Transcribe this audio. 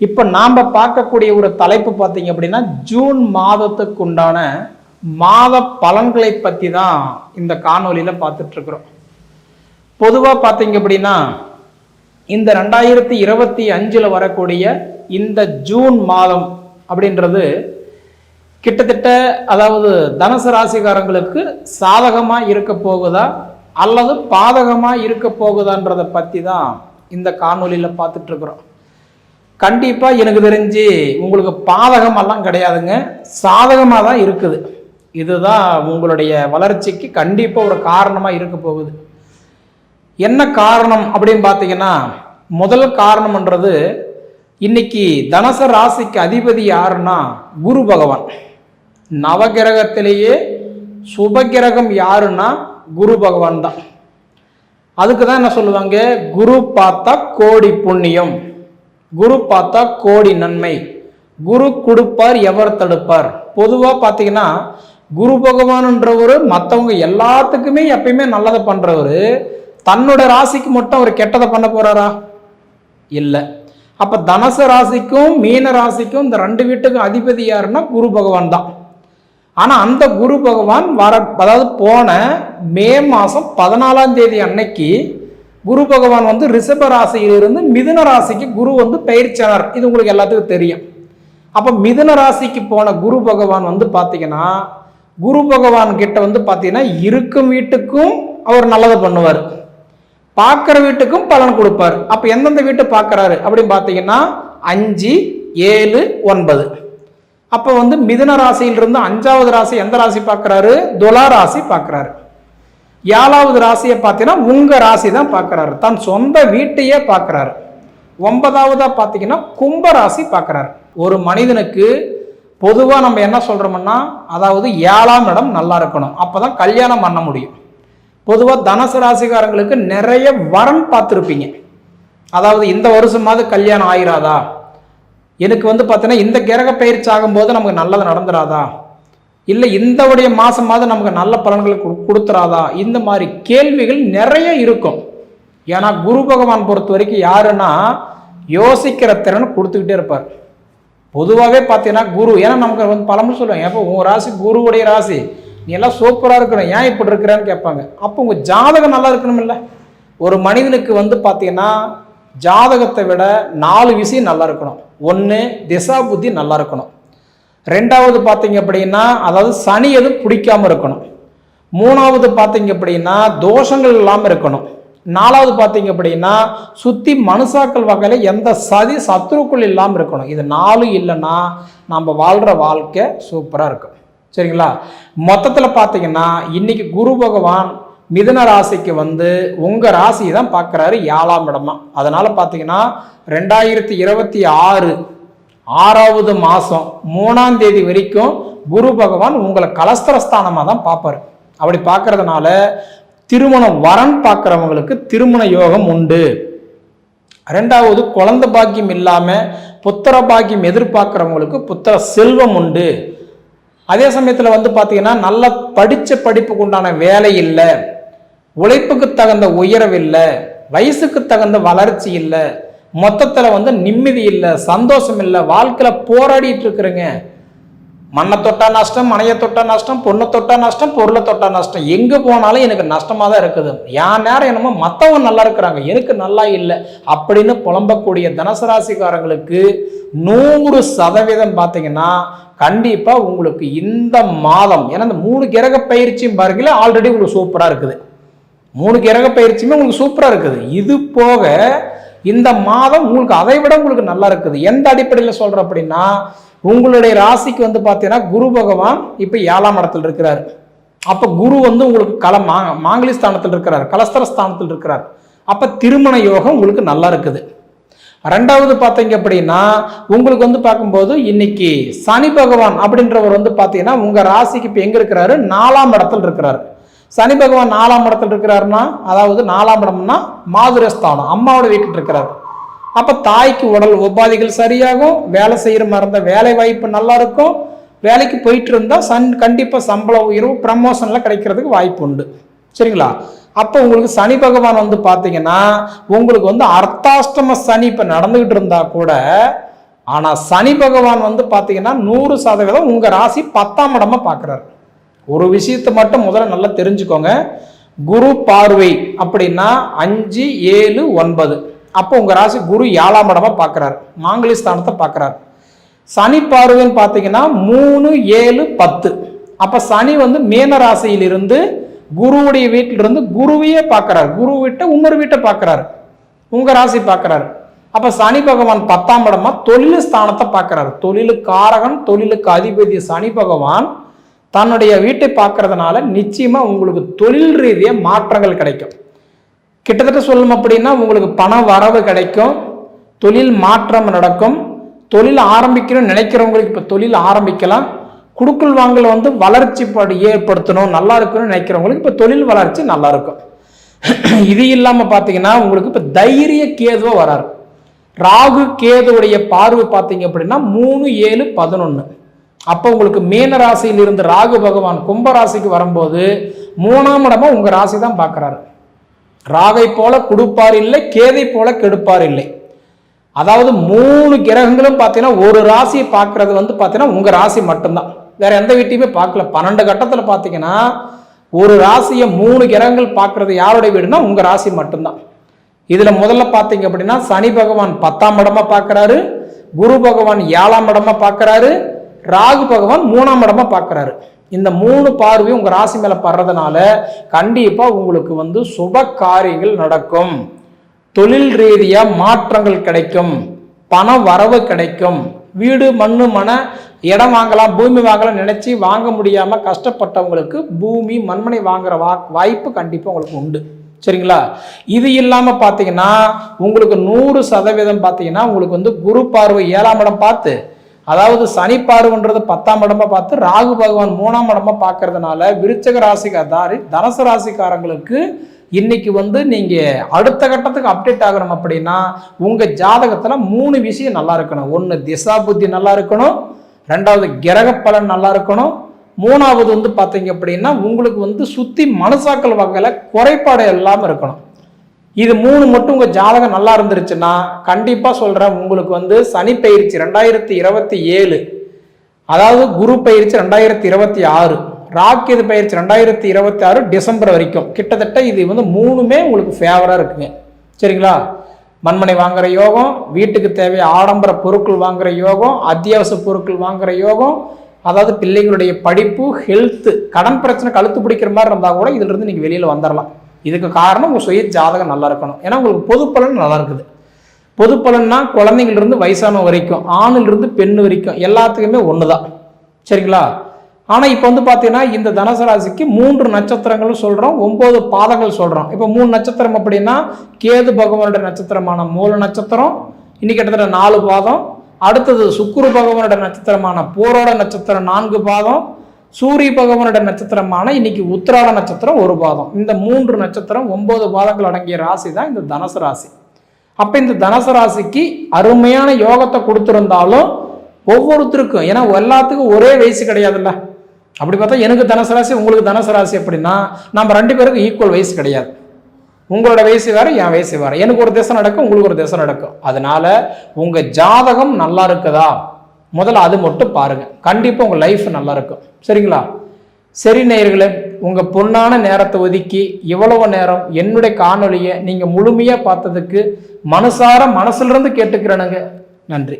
இப்போ நாம் பார்க்கக்கூடிய ஒரு தலைப்பு பார்த்தீங்க அப்படின்னா ஜூன் மாதத்துக்கு உண்டான மாத பலன்களை பற்றி தான் இந்த காணொலியில் பார்த்துட்ருக்குறோம். பொதுவாக பார்த்தீங்க அப்படின்னா இந்த ரெண்டாயிரத்தி இருபத்தி அஞ்சில் வரக்கூடிய இந்த ஜூன் மாதம் அப்படின்றது கிட்டத்தட்ட அதாவது தனுசு ராசிகாரங்களுக்கு சாதகமாக இருக்க போகுதா அல்லது பாதகமாக இருக்க போகுதான்றதை பற்றி தான் இந்த காணொலியில் பார்த்துட்ருக்குறோம். கண்டிப்பாக எனக்கு தெரிஞ்சு உங்களுக்கு பாதகமெல்லாம் கிடையாதுங்க. சாதகமாக தான் இருக்குது. இதுதான் உங்களுடைய வளர்ச்சிக்கு கண்டிப்பாக ஒரு காரணமாக இருக்க போகுது. என்ன காரணம் அப்படின்னு பார்த்தீங்கன்னா முதல் காரணம்ன்றது இன்னைக்கு தனச ராசிக்கு அதிபதி யாருன்னா குரு பகவான். நவகிரகத்திலேயே சுபகிரகம் யாருன்னா குரு பகவான் தான். அதுக்கு தான் என்ன சொல்லுவாங்க? குரு பார்த்தா கோடி புண்ணியம். குரு பார்த்தா கோடி நன்மை. குரு கொடுப்பார் எவர் தடுப்பார். பொதுவாக பார்த்தீங்கன்னா குரு பகவான்ன்றவர் மற்றவங்க எல்லாத்துக்குமே எப்பயுமே நல்லதை பண்ணுறவர் தன்னோட ராசிக்கு மட்டும் அவர் கெட்டதை பண்ண போகிறாரா இல்லை. அப்போ தனுச ராசிக்கும் மீன ராசிக்கும் இந்த ரெண்டு வீட்டுக்கும் அதிபதி யாருன்னா குரு பகவான் தான். ஆனால் அந்த குரு பகவான் வர அதாவது போன மே மாதம் பதினாலாம் தேதி அன்னைக்கு குரு பகவான் வந்து ரிஷப ராசியிலிருந்து மிதுன ராசிக்கு குரு வந்து பயிற்சியாளர் இது உங்களுக்கு எல்லாத்துக்கும் தெரியும். அப்போ மிதுன ராசிக்கு போன குரு பகவான் வந்து பார்த்தீங்கன்னா குரு பகவான் கிட்ட வந்து பார்த்தீங்கன்னா இருக்கும் வீட்டுக்கும் அவர் நல்லதை பண்ணுவார். பார்க்குற வீட்டுக்கும் பலன் கொடுப்பார். அப்போ எந்தெந்த வீட்டை பார்க்குறாரு அப்படின்னு பார்த்தீங்கன்னா அஞ்சு ஏழு ஒன்பது. அப்போ வந்து மிதுன ராசியிலிருந்து அஞ்சாவது ராசி எந்த ராசி பார்க்குறாரு துலா ராசி பார்க்குறாரு ஏழாவது ராசியை பார்த்தீங்கன்னா உங்கள் ராசி தான் பார்க்குறாரு. தன் சொந்த வீட்டையே பார்க்குறாரு. ஒன்பதாவதாக பார்த்தீங்கன்னா கும்ப ராசி பார்க்குறாரு. ஒரு மனிதனுக்கு பொதுவாக நம்ம என்ன சொல்கிறோம்னா அதாவது ஏழாம் இடம் நல்லா இருக்கணும். அப்போ தான் கல்யாணம் பண்ண முடியும். பொதுவாக தனுசு ராசிக்காரங்களுக்கு நிறைய வரன் பார்த்துருப்பீங்க. அதாவது இந்த வருஷமாவது கல்யாணம் ஆயிராதா? எனக்கு வந்து பார்த்தீங்கன்னா இந்த கிரக பயிற்சி ஆகும்போது நமக்கு நல்லது நடந்துடாதா இல்லை இந்த உடைய மாதம் நமக்கு நல்ல பலன்களை கொடுத்துறாதா? இந்த மாதிரி கேள்விகள் நிறைய இருக்கும். ஏன்னா குரு பகவான் பொறுத்த வரைக்கும் யாருன்னா யோசிக்கிற திறன் கொடுத்துக்கிட்டே இருப்பார். பொதுவாகவே பார்த்தீங்கன்னா குரு ஏன்னா நமக்கு வந்து பலமும் சொல்லுவாங்க. எப்போ உன் ராசி குருவுடைய ராசி. நீ எல்லாம் சூப்பராக இருக்கணும். ஏன் இப்படி இருக்கிறான்னு கேட்பாங்க. அப்போ உங்கள் ஜாதகம் நல்லா இருக்கணும் இல்லை? ஒரு மனிதனுக்கு வந்து பார்த்தீங்கன்னா ஜாதகத்தை விட நாலு விஷயம் நல்லா இருக்கணும். ஒன்று திசா புத்தி நல்லா இருக்கணும். ரெண்டாவது பார்த்தீங்க அப்படின்னா அதாவது சனி எதுவும் பிடிக்காமல் இருக்கணும். மூணாவது பார்த்தீங்க அப்படின்னா தோஷங்கள் இல்லாமல் இருக்கணும். நாலாவது பார்த்தீங்க அப்படின்னா சுற்றி மனுஷாக்கள் வகையில் எந்த சதி சத்ருக்கள் இல்லாமல் இருக்கணும். இது நாலு இல்லைன்னா நம்ம வாழ்கிற வாழ்க்கை சூப்பராக இருக்கும். சரிங்களா? மொத்தத்தில் பார்த்தீங்கன்னா இன்றைக்கி குரு பகவான் மிதுன ராசிக்கு வந்து உங்கள் ராசியை தான் பார்க்குறாரு ஏழாம் இடமா. அதனால் பார்த்தீங்கன்னா ரெண்டாயிரத்தி இருபத்தி ஆறு ஆறாவது மாதம் மூணாம் தேதி வரைக்கும் குரு பகவான் உங்களை கலஸ்தரஸ்தானமாக தான் பார்ப்பார். அப்படி பார்க்கறதுனால திருமணம் வரன் பார்க்குறவங்களுக்கு திருமண யோகம் உண்டு. ரெண்டாவது குழந்தை பாக்கியம் இல்லாமல் புத்திர பாக்கியம் எதிர்பார்க்குறவங்களுக்கு புத்திர செல்வம் உண்டு. அதே சமயத்தில் வந்து பார்த்தீங்கன்னா நல்ல படித்த படிப்புக்கு உண்டான வேலை இல்லை. உழைப்புக்கு தகுந்த உயரவில்லை வயசுக்கு தகுந்த வளர்ச்சி இல்லை. மொத்தத்தில் வந்து நிம்மதி இல்லை சந்தோஷம் இல்லை வாழ்க்கையில் போராடிட்டு இருக்கிறேங்க. மண்ணை தொட்டா நஷ்டம் மனையை தொட்டா நஷ்டம் பொண்ணை தொட்டா நஷ்டம் பொருளை தொட்டா நஷ்டம். எங்கே போனாலும் எனக்கு நஷ்டமாக தான் இருக்குது. என் நேரம் என்னமோ மற்றவங்க நல்லா இருக்கிறாங்க. எனக்கு நல்லா இல்லை அப்படின்னு புலம்பக்கூடிய தனுசு ராசிக்காரங்களுக்கு நூறு சதவீதம் பார்த்தீங்கன்னா கண்டிப்பாக உங்களுக்கு இந்த மாதம் ஏன்னா இந்த மூணு கிரக பயிற்சியும் பாருங்களே ஆல்ரெடி உங்களுக்கு சூப்பராக இருக்குது. மூணு கிரக பயிற்சியுமே உங்களுக்கு சூப்பராக இருக்குது. இது போக இந்த மாதம் உங்களுக்கு அதை விட உங்களுக்கு நல்லா இருக்குது. எந்த அடிப்படையில் சொல்கிறோம் அப்படின்னா உங்களுடைய ராசிக்கு வந்து பார்த்தீங்கன்னா குரு பகவான் இப்போ ஏழாம் இடத்துல இருக்கிறார். அப்போ குரு வந்து உங்களுக்கு கல மா மாங்கலி ஸ்தானத்தில் இருக்கிறார் கலஸ்தர ஸ்தானத்தில் இருக்கிறார். அப்போ திருமண யோகம் உங்களுக்கு நல்லா இருக்குது. ரெண்டாவது பார்த்தீங்க அப்படின்னா உங்களுக்கு வந்து பார்க்கும்போது இன்னைக்கு சனி பகவான் அப்படின்றவர் வந்து பார்த்தீங்கன்னா உங்கள் ராசிக்கு இப்போ எங்கே இருக்கிறாரு? நாலாம் இடத்துல இருக்கிறாரு. சனி பகவான் நாலாம் இடத்துல இருக்கிறாருன்னா அதாவது நாலாம் இடம்னா மாதுரஸ்தானம் அம்மாவோட வீட்டில் இருக்கிறார். அப்போ தாய்க்கு உடல் உபாதைகள் சரியாகும் வேலை செய்கிற மாதிரி இருந்தால் வேலை வாய்ப்பு நல்லா இருக்கும் வேலைக்கு போயிட்டு இருந்தால் சன் கண்டிப்பாக சம்பள உயர்வு ப்ரமோஷன்லாம் கிடைக்கிறதுக்கு வாய்ப்பு உண்டு. சரிங்களா? அப்போ உங்களுக்கு சனி பகவான் வந்து பார்த்தீங்கன்னா உங்களுக்கு வந்து அர்த்தாஷ்டம சனி இப்போ நடந்துக்கிட்டு இருந்தால் கூட ஆனால் சனி பகவான் வந்து பார்த்தீங்கன்னா நூறு சதவீதம் உங்கள் ராசி பத்தாம் இடமா பார்க்குறாரு ஒரு விஷயத்தை மட்டும் முதல்ல நல்லா தெரிஞ்சுக்கோங்க. குரு பார்வை அப்படின்னா அஞ்சு ஏழு ஒன்பது. அப்போ உங்கள் ராசி குரு ஏழாம் இடமா பார்க்குறாரு மாங்கலி ஸ்தானத்தை பார்க்குறாரு சனி பார்வைன்னு பார்த்தீங்கன்னா மூணு ஏழு பத்து. அப்போ சனி வந்து மீன ராசியிலிருந்து குருவுடைய வீட்டிலிருந்து குருவையே பார்க்குறாரு குரு வீட்டை இன்னொரு வீட்டை பார்க்குறாரு உங்கள் ராசி பார்க்குறாரு அப்போ சனி பகவான் பத்தாம் இடமா தொழில் ஸ்தானத்தை பார்க்குறாரு தொழிலுக்கு காரகன் தொழிலுக்கு அதிபதி சனி பகவான் தன்னுடைய வீட்டை பார்க்கறதுனால நிச்சயமாக உங்களுக்கு தொழில் ரீதியாக மாற்றங்கள் கிடைக்கும். கிட்டத்தட்ட சொல்லணும் அப்படின்னா உங்களுக்கு பண வரவு கிடைக்கும். தொழில் மாற்றம் நடக்கும். தொழில் ஆரம்பிக்கணும்னு நினைக்கிறவங்களுக்கு இப்போ தொழில் ஆரம்பிக்கலாம். குடுக்கல் வாங்கல வந்து வளர்ச்சி படி ஏற்படுத்தணும். நல்லா இருக்கணும்னு நினைக்கிறவங்களுக்கு இப்போ தொழில் வளர்ச்சி நல்லா இருக்கும். இது இல்லாமல் பார்த்தீங்கன்னா உங்களுக்கு இப்போ தைரிய கேதுவாக வராரு. ராகு கேதுவுடைய பார்வை பார்த்தீங்க அப்படின்னா மூணு ஏழு பதினொன்று அப்போ உங்களுக்கு மீன ராசியில் இருந்து ராகு பகவான் கும்ப ராசிக்கு வரும்போது மூணாம் இடமா உங்க ராசி தான் பார்க்குறாரு. ராகை போல கொடுப்பார் இல்லை கேதை போல கெடுப்பார் இல்லை. அதாவது மூணு கிரகங்களும் பார்த்தீங்கன்னா ஒரு ராசியை பார்க்கறது வந்து பார்த்தீங்கன்னா உங்க ராசி மட்டும்தான். வேற எந்த வீட்டையுமே பார்க்கல. பன்னெண்டு கட்டத்தில் பார்த்தீங்கன்னா ஒரு ராசியை மூணு கிரகங்கள் பார்க்கறது யாருடைய வீடுனா உங்க ராசி மட்டும்தான். இதுல முதல்ல பார்த்தீங்க அப்படின்னா சனி பகவான் பத்தாம் இடமா பார்க்கறாரு. குரு பகவான் ஏழாம் இடமா பார்க்கறாரு. ராகு பகவான் மூணாம் இடமா பார்க்குறாரு. இந்த மூணு பார்வையும் உங்கள் ராசி மேலே படுறதுனால கண்டிப்பாக உங்களுக்கு வந்து சுப காரியங்கள் நடக்கும். தொழில் ரீதியாக மாற்றங்கள் கிடைக்கும். பண வரவு கிடைக்கும். வீடு மண்ணு மன இடம் வாங்கலாம் பூமி வாங்கலாம் நினச்சி வாங்க முடியாமல் கஷ்டப்பட்டவங்களுக்கு பூமி மண்மனை வாங்குற வா வாய்ப்பு கண்டிப்பாக உங்களுக்கு உண்டு. சரிங்களா? இது இல்லாமல் பார்த்தீங்கன்னா உங்களுக்கு நூறு சதவீதம் பார்த்தீங்கன்னா உங்களுக்கு வந்து குரு பார்வை ஏழாம் இடம் பார்த்து அதாவது சனி பார்வன்றது பத்தாம் இடமா பார்த்து ராகு பகவான் மூணாம் இடமா பார்க்கறதுனால விருச்சக ராசிக்காரி தனுசு ராசிக்காரங்களுக்கு இன்னைக்கு வந்து நீங்க அடுத்த கட்டத்துக்கு அப்டேட் ஆகணும் அப்படின்னா உங்க ஜாதகத்துல மூணு விஷயம் நல்லா இருக்கணும். ஒன்று திசா புத்தி நல்லா இருக்கணும். ரெண்டாவது கிரக பலன் நல்லா இருக்கணும். மூணாவது வந்து பார்த்தீங்க அப்படின்னா உங்களுக்கு வந்து சுத்தி மனசாக்கள் வகையில் குறைபாடு இல்லாமல் இருக்கணும். இது மூணு மட்டும் உங்கள் ஜாதகம் நல்லா இருந்துருச்சுன்னா கண்டிப்பாக சொல்கிறேன் உங்களுக்கு வந்து சனி பயிற்சி ரெண்டாயிரத்தி இருபத்தி ஏழு. அதாவது குரு பயிற்சி ரெண்டாயிரத்தி இருபத்தி ஆறு ராக்கெது பயிற்சி ரெண்டாயிரத்தி இருபத்தி ஆறு டிசம்பர் வரைக்கும். கிட்டத்தட்ட இது வந்து மூணுமே உங்களுக்கு ஃபேவராக இருக்குங்க. சரிங்களா? மண்மனை வாங்குற யோகம் வீட்டுக்கு தேவை ஆடம்பர பொருட்கள் வாங்குற யோகம் அத்தியாவசிய பொருட்கள் வாங்குற யோகம் அதாவது பிள்ளைங்களுடைய படிப்பு ஹெல்த்து கடன் பிரச்சனை கழுத்து பிடிக்கிற மாதிரி இருந்தால் கூட இதிலிருந்து நீங்கள் வெளியில் வந்துடலாம் இதுக்கு காரணம் உங்கள் சுய ஜாதகம் நல்லா இருக்கணும். ஏன்னா உங்களுக்கு பொது பலன் நல்லா இருக்குது. பொது பலன்னா வயசானவங்க வரைக்கும் ஆணிலிருந்து பெண் வரைக்கும் எல்லாத்துக்குமே ஒன்று தான் சரிங்களா? ஆனால் இப்போ வந்து பார்த்தீங்கன்னா இந்த தனுசு ராசிக்கு மூன்று நட்சத்திரங்களும் சொல்கிறோம் ஒம்பது பாதங்கள் சொல்கிறோம் இப்போ மூணு நட்சத்திரம் அப்படின்னா கேது பகவானுடைய நட்சத்திரமான மூல நட்சத்திரம் இன்னைக்கு கிட்டத்தட்ட நாலு பாதம். அடுத்தது சுக்குரு பகவானுடைய நட்சத்திரமான போரோட நட்சத்திரம் நான்கு பாதம். சூரிய பகவானோட நட்சத்திரமான இன்னைக்கு உத்திராட நட்சத்திரம் ஒரு பாதம். இந்த மூன்று நட்சத்திரம் ஒன்பது பாதங்கள் அடங்கிய ராசி தான் இந்த தனுசு ராசி. அப்போ இந்த தனுசு ராசிக்கு அருமையான யோகத்தை கொடுத்துருந்தாலும் ஒவ்வொருத்தருக்கும் ஏன்னா எல்லாத்துக்கும் ஒரே வயசு கிடையாதுல்ல. அப்படி பார்த்தா எனக்கு தனுசு ராசி உங்களுக்கு தனுசு ராசி அப்படின்னா நம்ம ரெண்டு பேருக்கும் ஈக்குவல் வயசு கிடையாது. உங்களோட வயசு வேறு என் வயசு வேறு. எனக்கு ஒரு திசை நடக்கும் உங்களுக்கு ஒரு திசை நடக்கும். அதனால உங்கள் ஜாதகம் நல்லா இருக்குதா? முதல்ல அது மட்டும் பாருங்க. கண்டிப்பாக உங்கள் லைஃப் நல்லா இருக்கும் சரிங்களா? சரி நேயர்களே உங்கள் பொன்னான நேரத்தை ஒதுக்கி இவ்வளவு நேரம் என்னுடைய காணொளியை நீங்கள் முழுமையாக பார்த்ததுக்கு மனசார மனசுல இருந்து கேட்டுக்கிறேனுங்க. நன்றி.